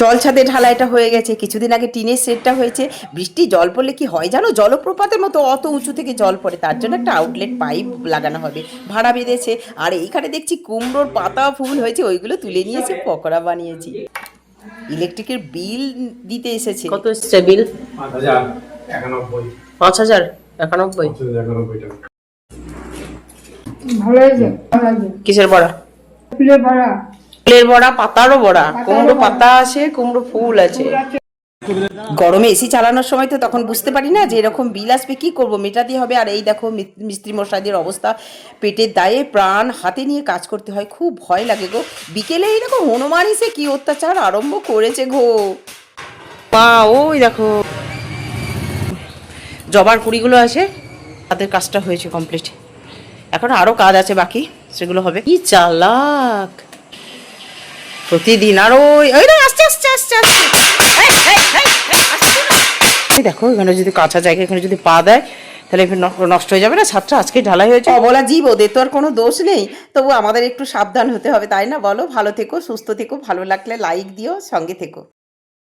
জল ছাদে ঢালাইটা হয়ে গেছে। কিছুদিন আগে টিনের সেটটা হয়েছে। বৃষ্টি জল পড়লে কি হয় জানো? জলপ্রপাতের মতো অত উঁচু থেকে জল পড়ে তার জন্য একটা আউটলেট পাইপ লাগানো হবে। ভাড়া বেঁধেছে। আর এইখানে দেখছি কুমড়োর পাতা ফুল হয়েছে ওইগুলো তুলে নিয়েছি পকোড়া বানিয়েছি। ইলেকট্রিকের বিল দিতে এসেছে। কত এসছে বিল? পাঁচ হাজার একানব্বই। কিসের বড়া ফুলের বড়া পাতারও বড়া। কুমড়ো পাতা আছে কুমড়ো ফুল আছে। গরমে এসি চালানোর সময় তো তখন বুঝতে পারি না যে এরকম বিল আসবে কি করব? মেটাতে হবে আর এই দেখো মিস্ত্রি মশাইদের অবস্থা। পেটের দায়ে প্রাণ হাতে নিয়ে কাজ করতে হয় খুব ভয় লাগে গো। বিকেলে এই দেখো হনুমান এসে কি অত্যাচার আরম্ভ করেছে গো। মা ওই দেখো। জবার কুড়িগুলো আছে তাদের কাজটা হয়েছে কমপ্লিট এখন আরও কাজ আছে বাকি সেগুলো হবে। কি চালাক! প্রতিদিন আর ওই ওই আস্তে আস্তে আস্তে আস্তে দেখো, এখানে যদি কাঁচা জায়গা, এখানে যদি পা দেয়, তাহলে নষ্ট হয়ে যাবে না, ছাদটা আজকে ঢালাই হয়েছে। অবলা জীব, ওদের তো আর কোনো দোষ নেই। তবু আমাদের একটু সাবধান হতে হবে, তাই না বলো? ভালো থেকো, সুস্থ থেকো, ভালো লাগলে লাইক দিও, সঙ্গে থেকো।